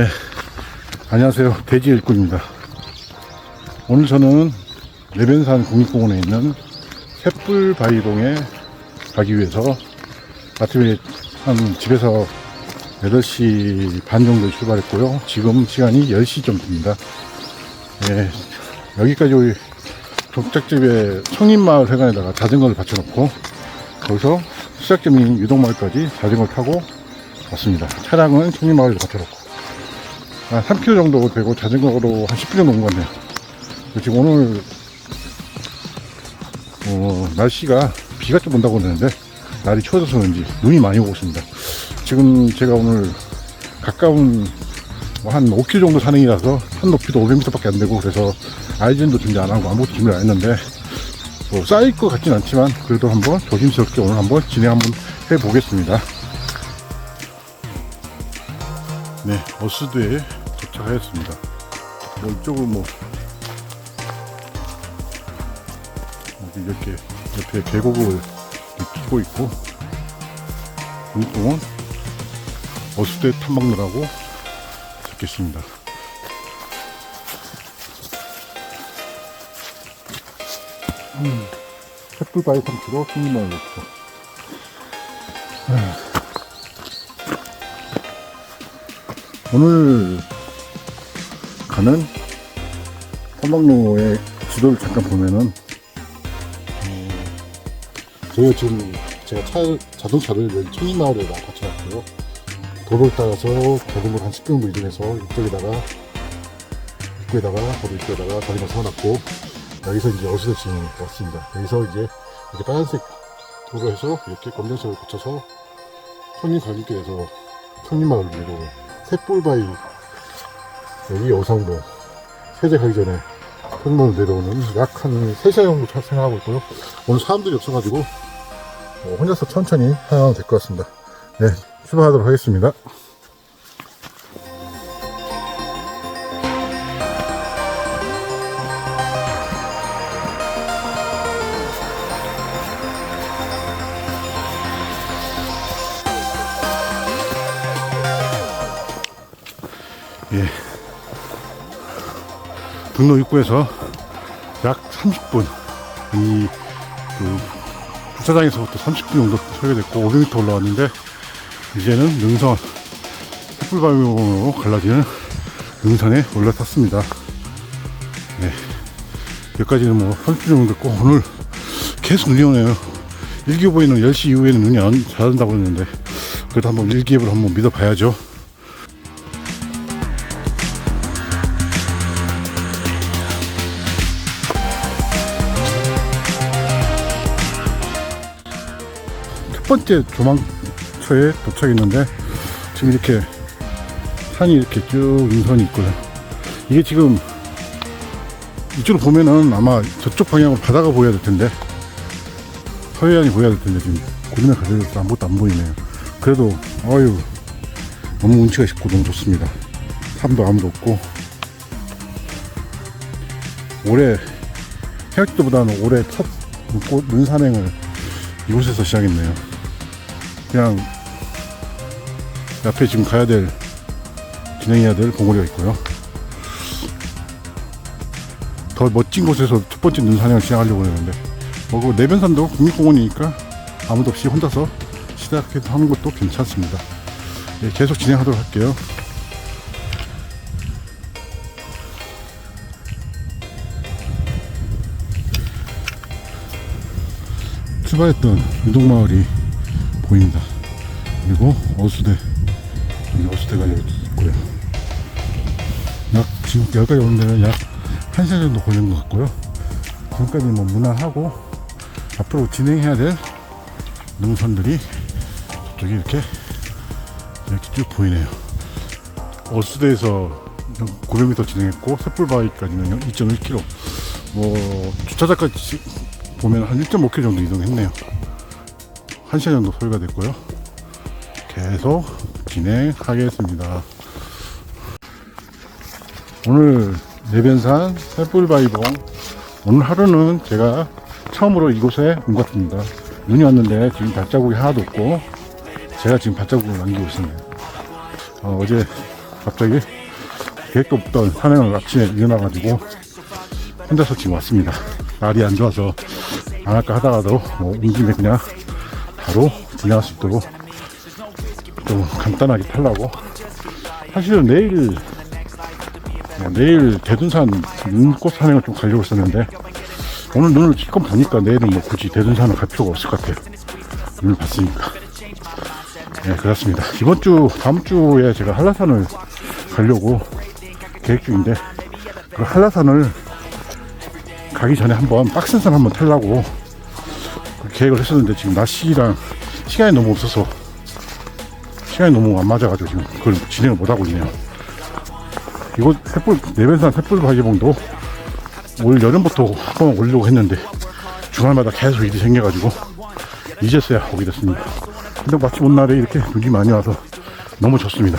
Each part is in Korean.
네, 안녕하세요. 돼지 일꾼입니다. 오늘 저는 내변산 국립공원에 있는 샛불바위봉에 가기 위해서 아침에 한 집에서 8시 반 정도에 출발했고요. 지금 시간이 10시 정도입니다. 예, 여기까지 우리 종착집에 청림마을 회관에다가 자전거를 받쳐놓고 거기서 시작점인 유동마을까지 자전거를 타고 왔습니다. 차량은 청림마을에 받쳐놓고 한 3km 정도 되고 자전거로 한 10km 정도 온것 같네요. 지금 오늘 어, 날씨가 비가 좀 온다고 그러는데 날이 추워져서 그런지 눈이 많이 오고 있습니다. 지금 제가 오늘 가까운 뭐한 5km 정도 산행이라서 산 높이도 500m밖에 안 되고 그래서 아이젠도 준비 안 하고 아무것도 준비 안 했는데 뭐 쌓일 것 같진 않지만 그래도 한번 조심스럽게 오늘 한번 진행 한번 해 보겠습니다. 네, 어스드에 도착하였습니다. 뭐 이쪽을 뭐 이렇게 옆에 계곡을 끼고 있고 국립공원 어스드 탐방로라고 적겠습니다. 음, 햇불바위 상추로 승리마을 놓고 오늘 가는 탐방로의 지도를 잠깐 보면은 어, 저희가 지금 제가 차, 자동차를 여기 청림마을에다 갖춰놨고요. 도로를 따라서 자전거를 한 10km 정도 이동해서 이쪽에다가 입구에다가 도로 입구에다가 자전거 세워놨고 여기서 이제 어스대 지금 왔습니다. 여기서 이제 이렇게 빨간색 도로에서 이렇게 검정색을 거쳐서 청림 갈길길에서 청림마을 위로 샛불바위 여기 여상도 세제 가기 전에 평론을 내려오는 약 한 3시간 정도 차- 생각하고 있고요. 오늘 사람들이 없어가지고 어, 혼자서 천천히 하면 될 것 같습니다. 네, 출발하도록 하겠습니다. 등로 입구에서 약 30분 이 그, 주차장에서부터 30분 정도 소요됐고 500m 올라왔는데 이제는 능선 햇불바위로 갈라지는 능선에 올라탔습니다. 네. 여기까지는 뭐 30분 정도 됐고 오늘 계속 눈이 오네요. 일기예보에는 10시 이후에는 눈이 안 자란다고 했는데 그래도 한번 일기예보를 한번 믿어봐야죠. 첫 번째 조망처에 도착했는데 지금 이렇게 산이 이렇게 쭉 능선이 있고요. 이게 지금 이쪽으로 보면은 아마 저쪽 방향으로 바다가 보여야 될 텐데 서해안이 보여야 될 텐데 지금 고민을 가져서 아무것도 안 보이네요. 그래도 어유 너무 운치가 있고 너무 좋습니다. 사람도 아무도 없고 올해 생각 때보다는 올해 첫 꽃, 눈산행을 이곳에서 시작했네요. 그냥 옆에 지금 가야 될 진행해야 될 봉우리가 있고요. 더 멋진 곳에서 첫 번째 눈산행을 시작하려고 했는데 뭐 그 내변산도 국립공원이니까 아무도 없이 혼자서 시작해서 하는 것도 괜찮습니다. 예, 계속 진행하도록 할게요. 출발했던 유동마을이 보입니다. 그리고 어수대, 여기 어수대가 여기 있고요. 약, 지금 여기까지 오는 데는 약 1시간 정도 걸리는 것 같고요. 지금까지 뭐 무난하고 앞으로 진행해야 될 능선들이 저쪽에 이렇게 이렇게 쭉 보이네요. 어수대에서 900m 진행했고 샛불바위까지는 2.1km. 뭐 주차장까지 보면 한 1.5km 정도 이동했네요. 1시간 정도 소요가 됐고요. 계속 진행하겠습니다. 오늘 내변산 새불바위봉 오늘 하루는 제가 처음으로 이곳에 온 것 같습니다. 눈이 왔는데 지금 발자국이 하나도 없고 제가 지금 발자국을 남기고 있습니다. 어, 제 갑자기 계획도 없던 산행을 아침에 일어나가지고 혼자서 지금 왔습니다. 날이 안 좋아서 안 할까 하다가도 뭐온 김에 그냥 바로 지나갈 수 있도록 좀 간단하게 타려고 사실은 내일 어, 내일 대둔산 눈꽃 산행을 좀 가려고 했었는데 오늘 눈을 실컷 보니까 내일은 뭐 굳이 대둔산을 갈 필요가 없을 것 같아요. 눈을 봤으니까. 네, 그렇습니다. 이번 주, 다음 주에 제가 한라산을 가려고 계획 중인데, 그 한라산을 가기 전에 한번 빡센산 한번 타려고 그 계획을 했었는데, 지금 날씨랑 시간이 너무 없어서, 시간이 너무 안 맞아가지고 지금 그걸 진행을 못하고 있네요. 이거 횃불, 내변산 횃불 바지봉도 올 여름부터 한번 올리려고 했는데, 주말마다 계속 일이 생겨가지고, 이제서야 오게 됐습니다. 근데 마침 온 날에 이렇게 눈이 많이 와서 너무 좋습니다.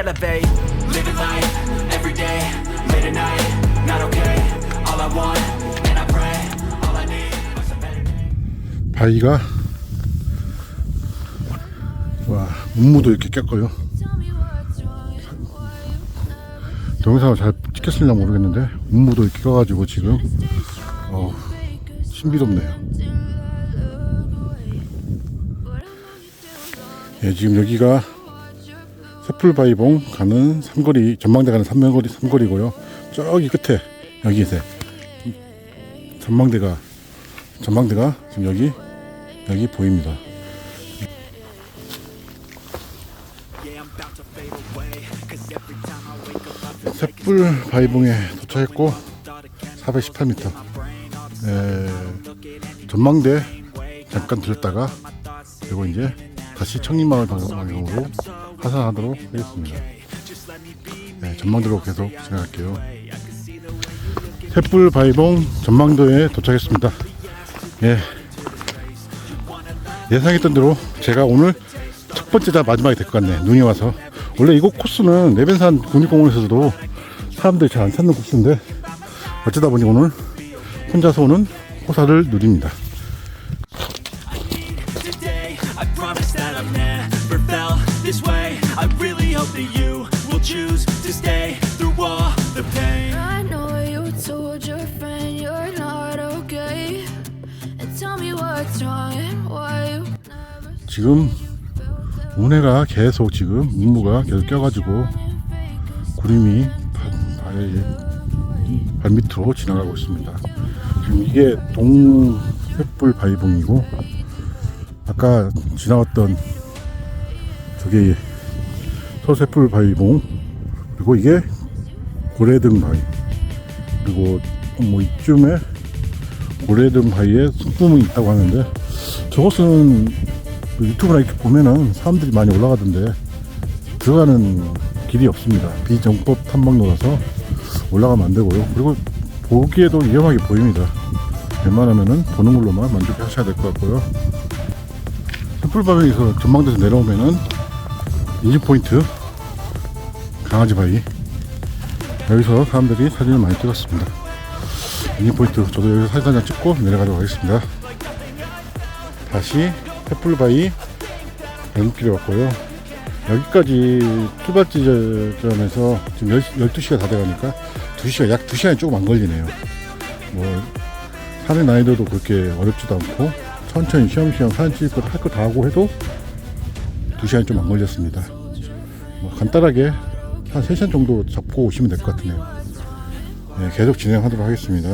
elevate. Living life every day, late at night, not okay. All I want, and I pray, all I need are some better days. 바위가 와 문무도 이렇게 꼈고요. 동영상을 잘 찍혔을려 모르겠는데 문무도 이렇게 껴가지고 지금 어, 신비롭네요. 예, 지금 여기가 새풀바위봉 가는 삼거리 전망대 가는 삼거리 삼거리고요. 저기 끝에 여기 있어요. 전망대가 전망대가 지금 여기 여기 보입니다. 샛불 바위봉에 도착했고 418m. 에, 전망대 잠깐 들렸다가 그리고 이제 다시 청림마을 방향으로 하산하도록 하겠습니다. 네, 전망대로 계속 진행할게요. 샛불 바위봉 전망도에 도착했습니다. 예, 예상했던 대로 제가 오늘 첫 번째자 마지막이 될 것 같네. 눈이 와서. 원래 이곳 코스는 내변산 국립공원에서도 사람들이 잘 안 찾는 코스인데 어쩌다 보니 오늘 혼자서 오는 호사를 누립니다. Choose to stay through all the pain. I know you told your friend you're not okay. And tell me what's wrong and why you never 지금 운해가 계속 지금 문무가 계속 껴가지고 구름이 발, 발, 발밑으로 지나가고 있습니다. 지금 이게 동횃불 바위봉이고 아까 지나왔던 저게 서횃불 바위봉 그리고 이게 고래등 바위 그리고 뭐 이쯤에 고래등 바위에 숨구멍이 있다고 하는데 저것은 그 유튜브나 이렇게 보면은 사람들이 많이 올라가던데 들어가는 길이 없습니다. 비정법 탐방로라서 올라가면 안 되고요. 그리고 보기에도 위험하게 보입니다. 웬만하면은 보는 걸로만 만족하셔야 될 것 같고요. 숯불바위에서 전망대에서 내려오면은 인증 포인트 강아지 바위 여기서 사람들이 사진을 많이 찍었습니다. 인증 포인트 저도 여기서 사진 한장 찍고 내려가도록 하겠습니다. 다시 횃불바위 연길에 왔고요. 여기까지 출발 지점에서 지금 12시가 다 돼가니까 2시간, 약 2시간이 조금 안 걸리네요. 뭐, 산의 난이도도 그렇게 어렵지도 않고, 천천히 쉬엄쉬엄 사진 찍을 거할거 다 하고 해도 2시간이 좀안 걸렸습니다. 뭐 간단하게 한 3시간 정도 잡고 오시면 될 것 같네요. 네, 계속 진행하도록 하겠습니다.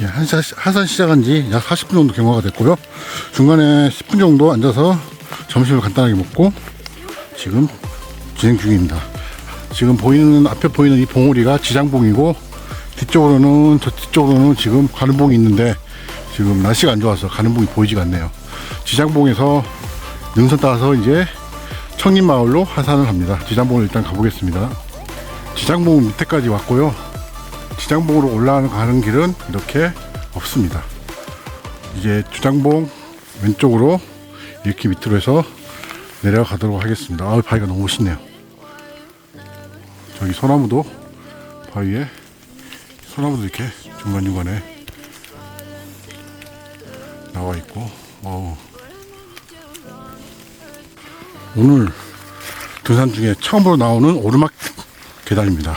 예, 한산 시작한 지 약 40분 정도 경과가 됐고요. 중간에 10분 정도 앉아서 점심을 간단하게 먹고 지금 진행 중입니다. 지금 보이는, 앞에 보이는 이 봉우리가 지장봉이고 뒤쪽으로는, 저 뒤쪽으로는 지금 가는 봉이 있는데 지금 날씨가 안 좋아서 가는 봉이 보이지가 않네요. 지장봉에서 능선 따라서 이제 청림마을로 하산을 합니다. 지장봉을 일단 가보겠습니다. 지장봉 밑에까지 왔고요. 지장봉으로 올라가는 가는 길은 이렇게 없습니다. 이제 주장봉 왼쪽으로 이렇게 밑으로 해서 내려가도록 하겠습니다. 아, 바위가 너무 멋있네요. 저기 소나무도 바위에 소나무도 이렇게 중간중간에 나와 있고, 어우. 오늘 등산 중에 처음으로 나오는 오르막 계단입니다.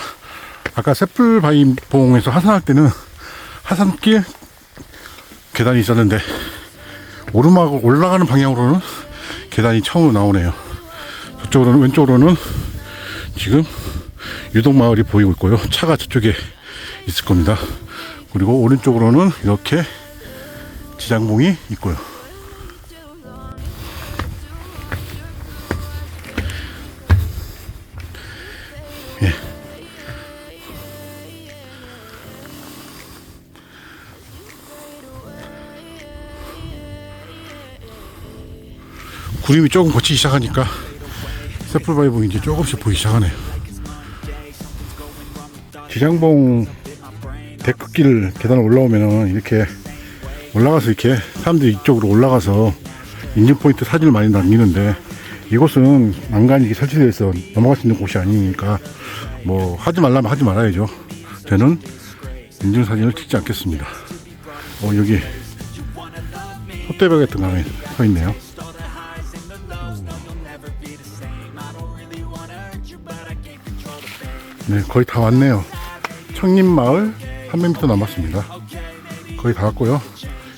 아까 새풀바위봉에서 하산할 때는 하산길 계단이 있었는데 오르막을 올라가는 방향으로는 계단이 처음으로 나오네요. 저쪽으로는 왼쪽으로는 지금 유동 마을이 보이고 있고요. 차가 저쪽에 있을 겁니다. 그리고 오른쪽으로는 이렇게 지장봉이 있고요. 구름이 조금 거치기 시작하니까 새풀바이봉이 이제 조금씩 보이기 시작하네요. 지장봉 데크길 계단 올라오면은 이렇게 올라가서 이렇게 사람들이 이쪽으로 올라가서 인증 포인트 사진을 많이 남기는데 이곳은 난간이 이렇게 설치되어 있어 넘어갈 수 있는 곳이 아니니까 뭐 하지 말라면 하지 말아야죠. 저는 인증 사진을 찍지 않겠습니다. 어 여기 거 하나 서 있네요. 네, 거의 다 왔네요. 청림마을 300m 남았습니다. 거의 다 왔고요.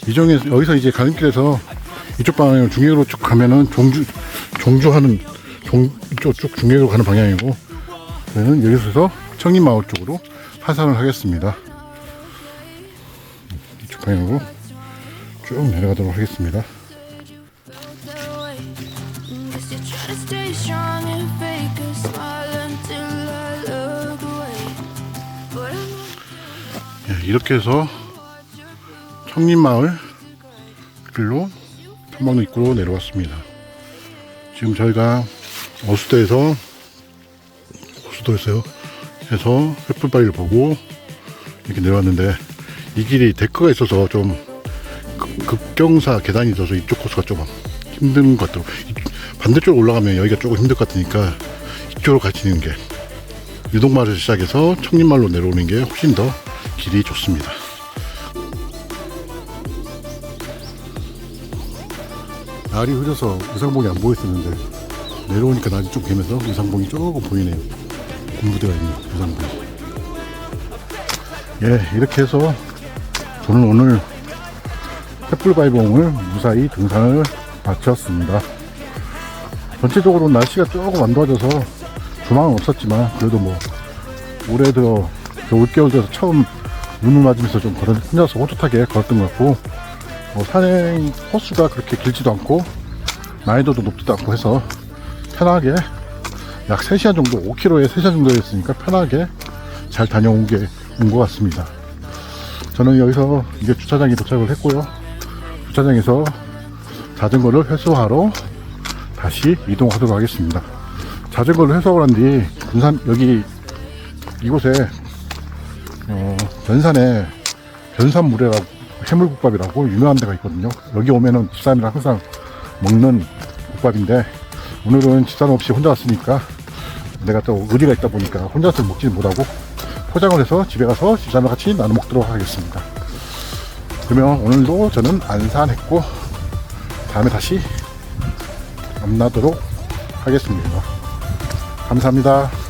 이정에 여기서 이제 가는길에서 이쪽 방향으로 중계로 쭉 가면은 종주 종주하는 종 이쪽 쭉 중계로 가는 방향이고 저는 여기서 청림마을 쪽으로 하산을 하겠습니다. 이쪽 방향으로 쭉 내려가도록 하겠습니다. 이렇게 해서 청림마을 길로 탐방로 입구로 내려왔습니다. 지금 저희가 어수도에서 어수도에서요 해서 횃불바위를 보고 이렇게 내려왔는데 이 길이 데크가 있어서 좀 극- 급경사 계단이 있어서 이쪽 코스가 좀 힘든 것 같더라고 이- 반대쪽으로 올라가면 여기가 조금 힘들 것 같으니까 이쪽으로 가시는 게 유동마을에서 시작해서 청림마을로 내려오는 게 훨씬 더 길이 좋습니다. 날이 흐려서 의상봉이 안 보였었는데 내려오니까 날이 좀 개면서 의상봉이 조금 보이네요. 군부대가 있는 의상봉. 예, 이렇게 해서 저는 오늘 횃불바위봉을 무사히 등산을 마쳤습니다. 전체적으로 날씨가 조금 안 좋아져서 조망은 없었지만 그래도 뭐 올해 들어 저 올겨울 들어서 처음 눈을 맞으면서 좀 걸어, 혼자서 호젓하게 걸었던 것 같고 뭐 산행 코스가 그렇게 길지도 않고 난이도도 높지도 않고 해서 편하게 약 3시간 정도 5km에 3시간 정도였으니까 편하게 잘 다녀온 게 온 것 같습니다. 저는 여기서 이제 주차장에 도착을 했고요. 주차장에서 자전거를 회수하러 다시 이동하도록 하겠습니다. 자전거를 회수하고 난 뒤 군산 여기 이곳에 어, 변산에 변산물회라고 해물국밥이라고 유명한 데가 있거든요. 여기 오면은 집사람이랑 항상 먹는 국밥인데 오늘은 집사람 없이 혼자 왔으니까 내가 또 의리가 있다 보니까 혼자서 먹지는 못하고 포장을 해서 집에 가서 집사람과 같이 나눠 먹도록 하겠습니다. 그러면 오늘도 저는 안산했고 다음에 다시 만나도록 하겠습니다. 감사합니다.